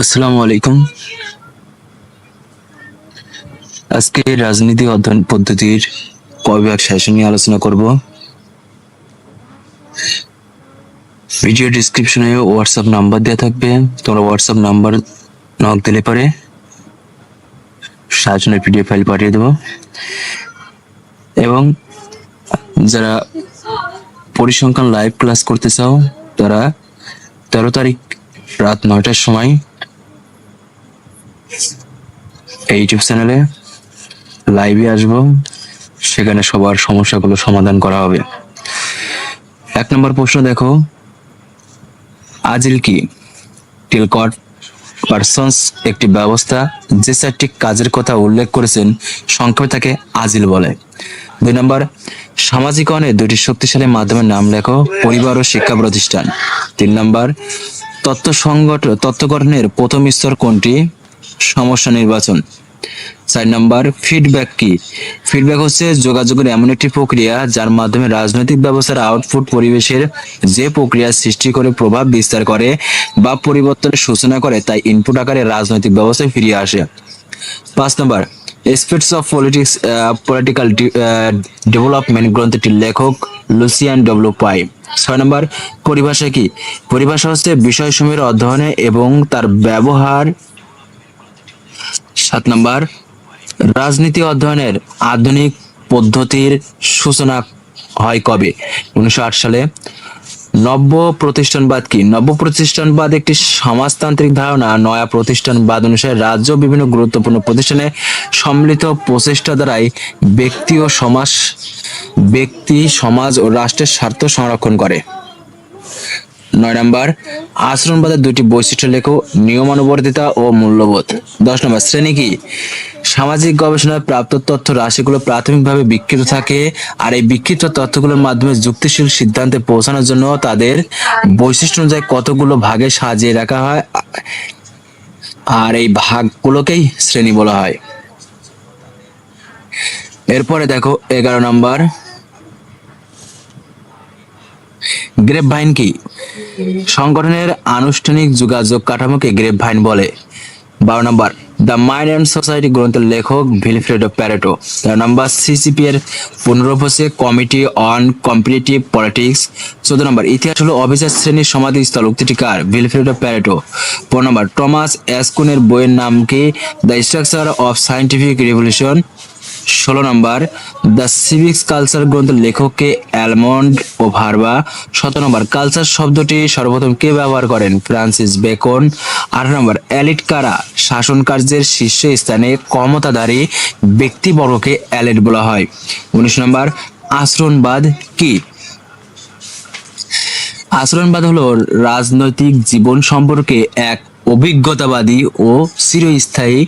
আসসালামু আলাইকুম। আজকে রাজনীতি অধ্যয়ন পদ্ধতির কয়ভাগ সেশন নিয়ে আলোচনা করব। ভিডিও ডিসক্রিপশনে হোয়াটসঅ্যাপ নাম্বার দেওয়া থাকবে। তোমরা হোয়াটসঅ্যাপ নাম্বার নক দিলে পারে সাজনের পিডিএফ ফাইল পাঠিয়ে দেবো। এবং যারা পরিসংখ্যান লাইভ ক্লাস করতে চাও, তারা তেরো তারিখ রাত নয়টার সময় এই ইউটিউব চ্যানেলে লাইভে আসব। সেখানে সবার সমস্যাগুলো সমাধান করা হবে। এক নম্বর প্রশ্ন দেখো, আজিল কি? টিলকট পার্সনস একটি ব্যবস্থা, যে চারটি কাজের কথা উল্লেখ করেছেন, সংক্ষেপে তাকে আজিল বলে। দুই নম্বর, সামাজিকরণে দুটি শক্তিশালী মাধ্যমের নাম লেখো, পরিবার ও শিক্ষা প্রতিষ্ঠান। তিন নম্বর তত্ত্ব সংগঠন তত্ত্ব গঠনের প্রথম স্তর কোনটি? সমস্যা নির্বাচন। চার নম্বর ফিডব্যাক কি? ফিডব্যাক হচ্ছে যোগাযোগের এমন একটি প্রক্রিয়া যার মাধ্যমে রাজনৈতিক ব্যবস্থার আউটপুট পরিবেশের যে প্রক্রিয়া সৃষ্টি করে প্রভাব বিস্তার করে বা পরিবর্তনের সূচনা করে, তাই ইনপুট আকারে রাজনৈতিক ব্যবস্থায় ফিরিয়ে আসে। পাঁচ number aspects of politics political development গ্রন্থটির লেখক লুসিয়ান ডব্লিউ পাই। ছয় নম্বর, পরিভাষা কি? পরিভাষা হচ্ছে বিষয় বিষয়সমূহের অধ্যয়নে এবং তার ব্যবহার। সাত নম্বর, রাজনীতি অধ্যয়নের আধুনিক পদ্ধতির সূচনা হয় কবে? উনিশশো আট সালে। নব্য প্রতিষ্ঠানবাদ কি? নব্য প্রতিষ্ঠানবাদ একটি সমাজতান্ত্রিক ধারণা, নয়া প্রতিষ্ঠানবাদ অনুসারে রাজ্য বিভিন্ন গুরুত্বপূর্ণ প্রতিষ্ঠানে সম্মিলিত প্রচেষ্টা দ্বারাই ব্যক্তি ও সমাজ ব্যক্তি, সমাজ ও রাষ্ট্রের স্বার্থ সংরক্ষণ করে। নয় নম্বর, আচরণবাদের দুটি বৈশিষ্ট্য লেখো, নিয়মানুবর্তিতা ও মূল্যবোধ। দশ নম্বর, শ্রেণি কি? সামাজিক গবেষণায় প্রাপ্ত তথ্য রাশিগুলো প্রাথমিকভাবে বিক্ষিপ্ত থাকে আর এই বিক্ষিপ্ত তথ্যগুলোর মাধ্যমে যুক্তিশীল সিদ্ধান্তে পৌঁছানোর জন্য তাদের বৈশিষ্ট্য অনুযায়ী কতগুলো ভাগে সাজিয়ে রাখা হয়, আর এই ভাগগুলোকেই শ্রেণি বলা হয়। এরপরে দেখো, এগারো নম্বর গ্রেপ ভাইন কি? সংগঠনের আনুষ্ঠানিক যোগাযোগ কাঠামোকে গ্রেপ ভাইন বলে। বারো number, the mind and society গ্রন্থের লেখক ভিলফ্রেডো প্যারেটো। তেরো নম্বর সিসিপি এর হচ্ছে কমিটি অন কম্পিটিটিভ পলিটিক্স। চোদ্দ নম্বর, ইতিহাস হলো অফিসার শ্রেণির সমাধিস্থল। উক্তিটি কার? ভিলফ্রেডো প্যারেটো। পনেরো নম্বর, টমাস অ্যাসকুনের বইয়ের নাম কি? The structure of scientific revolution. ষোলো নম্বর, দ্য সিভিক্স কালচার গ্রন্থের লেখককে অ্যালমন্ড ও ভার্বা সতেরো নম্বর, কালচার শব্দটি সর্বপ্রথম কে ব্যবহার করেন? Francis Bacon. আঠারো নম্বর, অ্যালিট কারা? শাসন কার্যের শীর্ষ স্থানে ক্ষমতাধারী ব্যক্তিবর্গকে অ্যালিট বলা হয়। উনিশ নম্বর, আচরণবাদ কি? আচরণবাদ হলো রাজনৈতিক জীবন সম্পর্কে এক অভিজ্ঞতাবাদী ও চিরস্থায়ী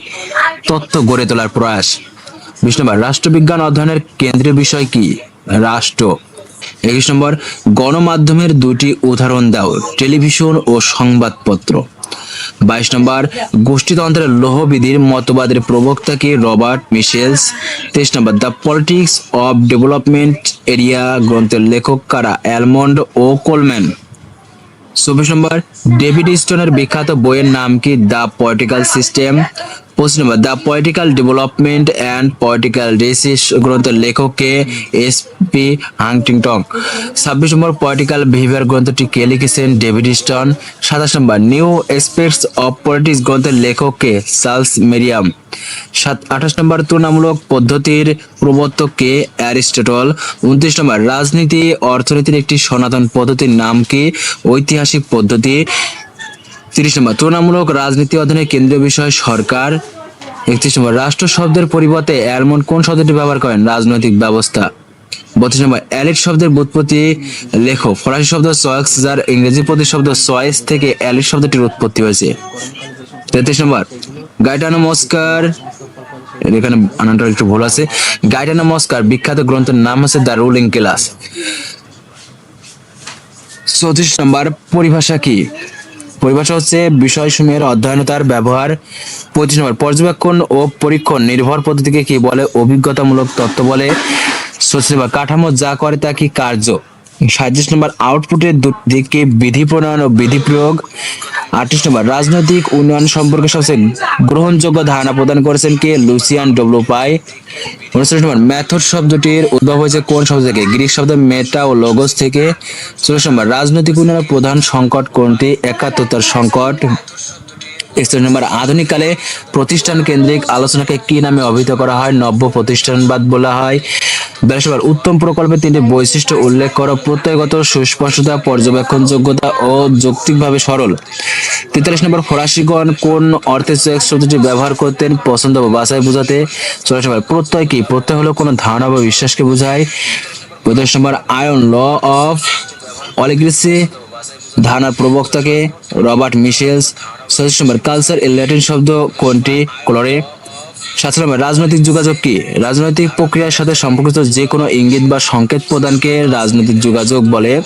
তত্ত্ব গড়ে তোলার প্রয়াস। বিশ নম্বর, রাষ্ট্রবিজ্ঞান অধ্যয়নের কেন্দ্রীয় বিষয় কি? রাষ্ট্র। একুশ নম্বর, গণমাধ্যমের দুটি উদাহরণ দাও, টেলিভিশন ও সংবাদপত্র। বাইশ নম্বর, গোষ্ঠীতন্ত্রের লোহবিধির মতবাদের প্রবক্তা কি রবার্ট মিশেলস। তেইশ number, the politics of development area গ্রন্থের লেখক কারা? অ্যালমন্ড ও কোলম্যান। চব্বিশ নম্বর, ডেভিড স্টোনের বিখ্যাত বইয়ের নাম কি? The political system. পঁচিশ number the political development and political disease গ্রন্থের লেখককে এস পি হাংটিংটং ছাব্বিশ নম্বর পলিটিক্যাল বিহেভিয়ার গ্রন্থটি কে লিখেছেন? ডেভিড স্টন সাতাশ number new aspects of politics গ্রন্থের লেখককে চার্লস মেরিয়াম সাত, আঠাশ নম্বর, তুলনামূলক পদ্ধতির প্রবর্তক কে? অ্যারিস্টটল উনত্রিশ নম্বর, রাজনীতি, অর্থনীতির একটি সনাতন পদ্ধতির নাম কি? ঐতিহাসিক পদ্ধতি। তিরিশ নম্বর, তুলনামূলক রাজনীতি অধীনে কেন্দ্রীয় বিষয় সরকার, একত্রিশ নম্বর, রাষ্ট্র শব্দের পরিবর্তে এমন কোন শব্দটি ব্যবহার করেন? রাজনৈতিক ব্যবস্থা। বত্রিশ নম্বর, অ্যালিট শব্দের বুৎপত্তি লেখো। ফরাসি শব্দ চয়েক্স যার ইংরেজি প্রতিশব্দ চয়েস থেকে অ্যালিট শব্দটির উৎপত্তি হয়েছে। তেত্রিশ নম্বর, গাইটানো মস্কার এখানে আনানটা একটু ভুল আছে। গাইটানো মস্কার, বিখ্যাত গ্রন্থের নাম হচ্ছে দ্য রুলিং ক্লাস। চৌত্রিশ নম্বর, পরিভাষা কি? পরিভাষা হচ্ছে বিষয়সমূহের অধ্যয়ন তার ব্যবহার। পঁচিশ নম্বর, পর্যবেক্ষণ ও পরীক্ষণ নির্ভর পদ্ধতিকে কি বলে? অভিজ্ঞতামূলক তত্ত্ব বলে। ছত্রিশ কাঠামো যা করে তা কি কার্য? সাঁত্রিশ নম্বর আউটপুটের দিকে বিধি প্রণয়ন ও বিধি প্রয়োগ। আটত্রিশ নম্বর, রাজনৈতিক উন্নয়ন সম্পর্কে সবচেয়ে গ্রহণযোগ্য ধারণা প্রদান করেছেন কে? লুসিয়ান ডব্লু পাই। উনচল্লিশ নম্বর মেথড শব্দটির উদ্ভব হয়েছে কোন শব্দ থেকে? গ্রিক শব্দ মেটা ও লগোস থেকে। চল্লিশ নম্বর, রাজনৈতিক উন্নয়নের প্রধান সংকট কোনটি? একাত্মতার সংকট। একচল্লিশ নম্বর আধুনিককালে প্রতিষ্ঠান কেন্দ্রিক আলোচনাকে কি নামে অভিহিত করা হয়? নব্য প্রতিষ্ঠানবাদ বলা হয়। বিয়াল্লিশ উত্তম প্রকল্পে তিনটি বৈশিষ্ট্য উল্লেখ করো। প্রত্যয়গত, সুস্পষ্টতা পর্যবেক্ষণ যোগ্যতা ও যৌক্তিকভাবে সরল। তেতাল্লিশ নম্বর, ফরাসিগণ কোন অর্থে শব্দটি ব্যবহার করতেন? পছন্দ বা বাসায় বোঝাতে। চল্লিশ নম্বর, প্রত্যয় কি? প্রত্যয় হলো কোনো ধারণা বা বিশ্বাসকে বোঝায়। পঁয়তাল্লিশ নম্বর, আয়ন, ল অফ অলিগ্রেসি ধারণার প্রবক্তাকে রবার্ট মিশেলস ছত্রিশ নম্বর কালচার এর ল্যাটিন শব্দ কোনটি? ক্লোরে। সাত নম্বর রাজনৈতিক যোগাযোগ কি? রাজনৈতিক প্রক্রিয়ার সাথে সম্পর্কিত যে কোনো ইঙ্গিত বা সংকেত প্রদানকে রাজনৈতিক যোগাযোগ বলে।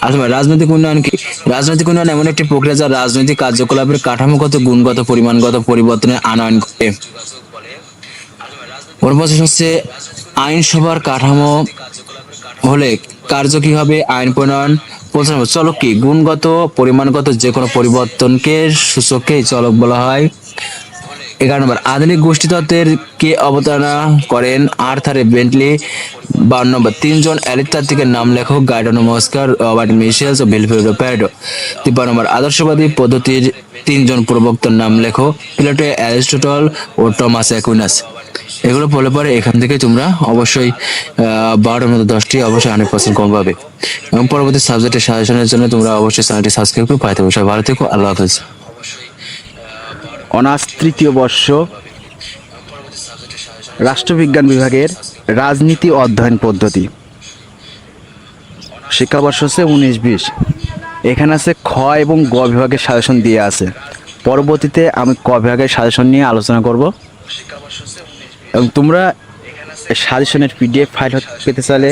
আট নম্বর রাজনৈতিক উন্নয়ন কি? রাজনৈতিক উন্নয়ন এমন একটি প্রক্রিয়া যা রাজনৈতিক কার্যকলাপের কাঠামোগত, গুণগত পরিমাণগত পরিবর্তনের আনয়ন করে। পরবর্তী হচ্ছে আইনসভার কাঠামো হলে কার্য কি হবে? আইন প্রণয়ন। নম্বর চলক কি? গুণগত, পরিমাণগত যে কোনো পরিবর্তনকে সূচককে চলক বলা হয়। এগারো নম্বর, আধুনিক গোষ্ঠীতত্ত্বের কে অবতারণা করেন? আর্থারে বেন্টলি। বান্ন নম্বর, তিনজন অ্যারিস্তাত্ত্বিকের নাম লেখক গাইডনো মস্কার, রবার্ট মিশেলস ও ভিলফ্রেডো প্যাডো। তিপ্পান্ন নম্বর, আদর্শবাদী পদ্ধতির তিনজন প্রবক্তার নাম লেখো প্লেটো, অ্যারিস্টটল ও টমাস অ্যাকুইনাস। এগুলো পড়লে পরে এখান থেকে তোমরা অবশ্যই বারোটার মধ্যে দশটি অবশ্যই হান্ড্রেড পার্সেন্ট কম পাবে। এবং পরবর্তী সাবজেক্টের সাজেশনের জন্য তোমরা অবশ্যই চ্যানেলটি সাবস্ক্রাইব করে পাই থাকো সবাই ভালো থেকো, আল্লাহ হাফেজ। অনার্স তৃতীয় বর্ষ, রাষ্ট্রবিজ্ঞান বিভাগের রাজনীতি অধ্যয়ন পদ্ধতি। শিক্ষাবর্ষ হচ্ছে উনিশ বিশ। এখানে আছে খ এবং গ বিভাগের সাজেশন দিয়ে আছে। পরবর্তীতে আমি ক বিভাগের সাজেশন নিয়ে আলোচনা করব। এবং তোমরা সাজেশনের পিডিএফ ফাইল পেতে চাইলে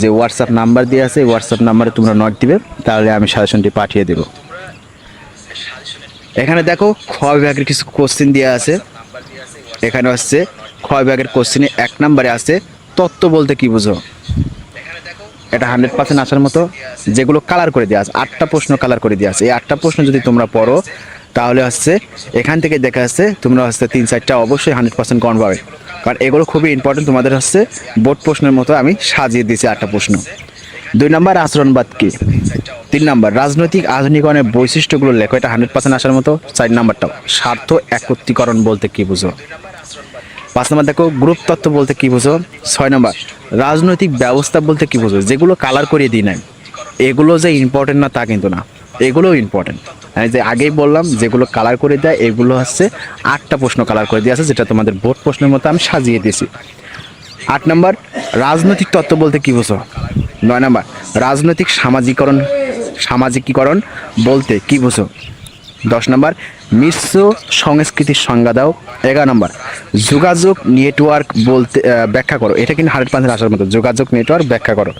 যে হোয়াটসঅ্যাপ নাম্বার দিয়ে আছে হোয়াটসঅ্যাপ নাম্বারে তোমরা নক দিবে, তাহলে আমি সাজেশনটি পাঠিয়ে দেবো। এখানে দেখো, খ বিভাগের কিছু কোশ্চেন দেওয়া আছে। এখানে হচ্ছে, খ বিভাগের কোশ্চেনে এক নম্বরে আছে, তত্ত্ব বলতে কি বুঝো? এটা হান্ড্রেড পার্সেন্ট আসার মতো, যেগুলো কালার করে দেওয়া আছে, আটটা প্রশ্ন কালার করে দেওয়া আছে। এই আটটা প্রশ্ন যদি তোমরা পড়ো তাহলে হচ্ছে এখান থেকে দেখা যাচ্ছে তোমরা হচ্ছে তিন চারটা অবশ্যই হান্ড্রেড পার্সেন্ট কম পাবে। কারণ এগুলো খুবই ইম্পর্টেন্ট তোমাদের হচ্ছে বোর্ড প্রশ্নের মতো আমি সাজিয়ে দিয়েছি আটটা প্রশ্ন। দুই নম্বর আচরণবাদ কি? তিন নম্বর, রাজনৈতিক আধুনিকরণের বৈশিষ্ট্যগুলো লেখো, এটা হান্ড্রেড পার্সেন্ট আসার মতো। চার নাম্বারটাও স্বার্থ একত্রীকরণ বলতে কি বুঝো? পাঁচ নম্বর দেখো গ্রুপ তত্ত্ব বলতে কি বুঝো? ছয় নম্বর, রাজনৈতিক ব্যবস্থা বলতে কি বুঝো? যেগুলো কালার করিয়ে দিই নাই। এগুলো যে ইম্পর্টেন্ট না তা কিন্তু না। এগুলোও ইম্পর্টেন্ট যে আগেই বললাম, যেগুলো কালার করে দেয়, এগুলো হচ্ছে আটটা প্রশ্ন কালার করে দিয়ে আছে, যেটা তোমাদের বোর্ড প্রশ্নের মতো আমি সাজিয়ে দিয়েছি। আট নম্বর, রাজনৈতিক তত্ত্ব বলতে কী বুঝো? নয় নম্বর, রাজনৈতিক সামাজিকরণ, সামাজিকীকরণ বলতে কী বুঝো? দশ নম্বর, মিশ্র সংস্কৃতির সংজ্ঞা দাও, এগারো নম্বর, যোগাযোগ নেটওয়ার্ক বলতে ব্যাখ্যা করো। এটা কিন্তু হান্ড্রেড পার্সেন্ট আসার মতো, যোগাযোগ নেটওয়ার্ক ব্যাখ্যা করো।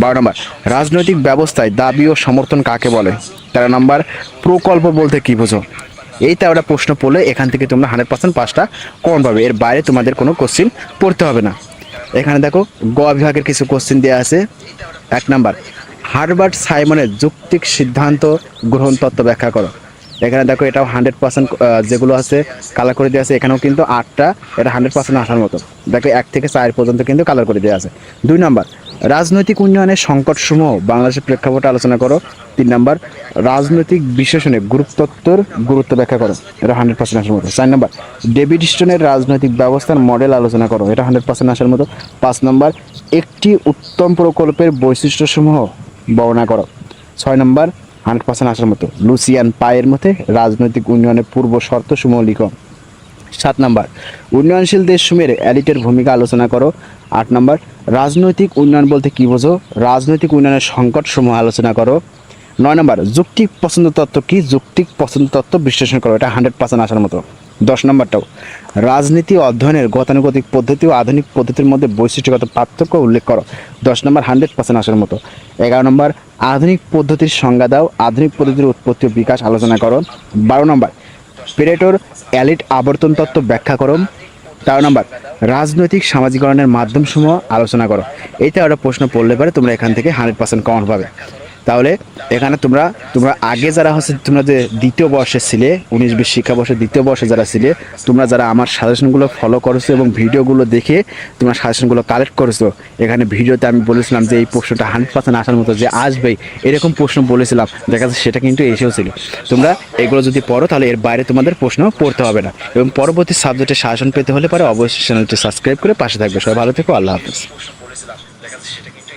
বারো নম্বর, রাজনৈতিক ব্যবস্থায় দাবি ও সমর্থন কাকে বলে? তেরো নম্বর, প্রকল্প বলতে কি বোঝো? এই তেরোটা প্রশ্ন পড়লে এখান থেকে তোমরা হান্ড্রেড পার্সেন্ট পাঁচটা কম পাবে। এর বাইরে তোমাদের কোনো কোশ্চিন পড়তে হবে না। এখানে দেখো, গ বিভাগের কিছু কোশ্চিন দেওয়া আছে। এক নাম্বার, হার্বার্ট সাইমনের যৌক্তিক সিদ্ধান্ত গ্রহণ তত্ত্ব ব্যাখ্যা করো। এখানে দেখো এটাও হান্ড্রেড পার্সেন্ট যেগুলো আছে কালার করে দেওয়া আছে, এখানেও কিন্তু আটটা, এটা হান্ড্রেড পার্সেন্ট আসার মতো। দেখো এক থেকে চার পর্যন্ত কিন্তু কালার করে দেওয়া আছে। দুই নম্বর, রাজনৈতিক উন্নয়নের সংকটসমূহ বাংলাদেশের প্রেক্ষাপটে আলোচনা করো। তিন নম্বর, রাজনৈতিক বিশ্লেষণে গুরুত্বত্বর গুরুত্ব ব্যাখ্যা করো। এটা হান্ড্রেড পার্সেন্ট আসার মতো। চার নাম্বার, ডেভিড স্টোনের রাজনৈতিক ব্যবস্থার মডেল আলোচনা করো। এটা হান্ড্রেড পার্সেন্ট আসার মতো। পাঁচ নম্বর, একটি উত্তম প্রকল্পের বৈশিষ্ট্যসমূহ বর্ণনা করো। ছয় নম্বর হান্ড্রেড পার্সেন্ট আসার মতো। লুসিয়ান পায়ের মধ্যে রাজনৈতিক উন্নয়নের পূর্ব শর্ত সমূহ লিখো। সাত নম্বর, উন্নয়নশীল দেশসমূহের অ্যালিটের ভূমিকা আলোচনা করো। আট নম্বর, রাজনৈতিক উন্নয়ন বলতে কী বোঝো? রাজনৈতিক উন্নয়নের সংকট সমূহ আলোচনা করো। নয় নম্বর যুক্তিক পছন্দ তত্ত্ব কি? যুক্তিক পছন্দ তত্ত্ব বিশ্লেষণ করো। এটা হান্ড্রেড পার্সেন্ট আসার মতো। দশ নম্বরটাও। রাজনীতি অধ্যয়নের গতানুগতিক পদ্ধতি ও আধুনিক পদ্ধতির মধ্যে বৈশিষ্ট্যগত পার্থক্য উল্লেখ করো। দশ নম্বর হান্ড্রেড পার্সেন্ট আসার মতো। এগারো নম্বর, আধুনিক পদ্ধতির সংজ্ঞা দাও, আধুনিক পদ্ধতির উৎপত্তি ও বিকাশ আলোচনা করো। বারো নম্বর প্রেডেটর অ্যালিট আবর্তন তত্ত্ব ব্যাখ্যা করো। তেরো নম্বর, রাজনৈতিক সামাজিকরণের মাধ্যমসমূহ আলোচনা করো। এই তেরোটা প্রশ্ন পড়লে পারে তোমরা এখান থেকে হান্ড্রেড পার্সেন্ট কমন পাবে। তাহলে এখানে তোমরা তোমরা আগে যারা হচ্ছে, তোমরা যে দ্বিতীয় বর্ষে ছিলে, উনিশ বিশ শিক্ষাবর্ষের দ্বিতীয় বর্ষে যারা ছিলে, তোমরা যারা আমার সাজেশনগুলো ফলো করেছ এবং ভিডিওগুলো দেখে তোমরা সাজেশনগুলো কালেক্ট করেছ, এখানে ভিডিওতে আমি বলেছিলাম যে এই প্রশ্নটা হান্ড্রেড পার্সেন্ট আসার মতো যে আসবেই এরকম প্রশ্ন বলেছিলাম, দেখা যাচ্ছে সেটা কিন্তু এসেও ছিল। তোমরা এগুলো যদি পড়ো, তাহলে এর বাইরে তোমাদের প্রশ্ন পড়তে হবে না। এবং পরবর্তী সাবজেক্টে শাসন পেতে হলে পরে অবশ্যই চ্যানেলটি সাবস্ক্রাইব করে পাশে থাকবে। সবাই ভালো থেকো, আল্লাহ হাফিজ।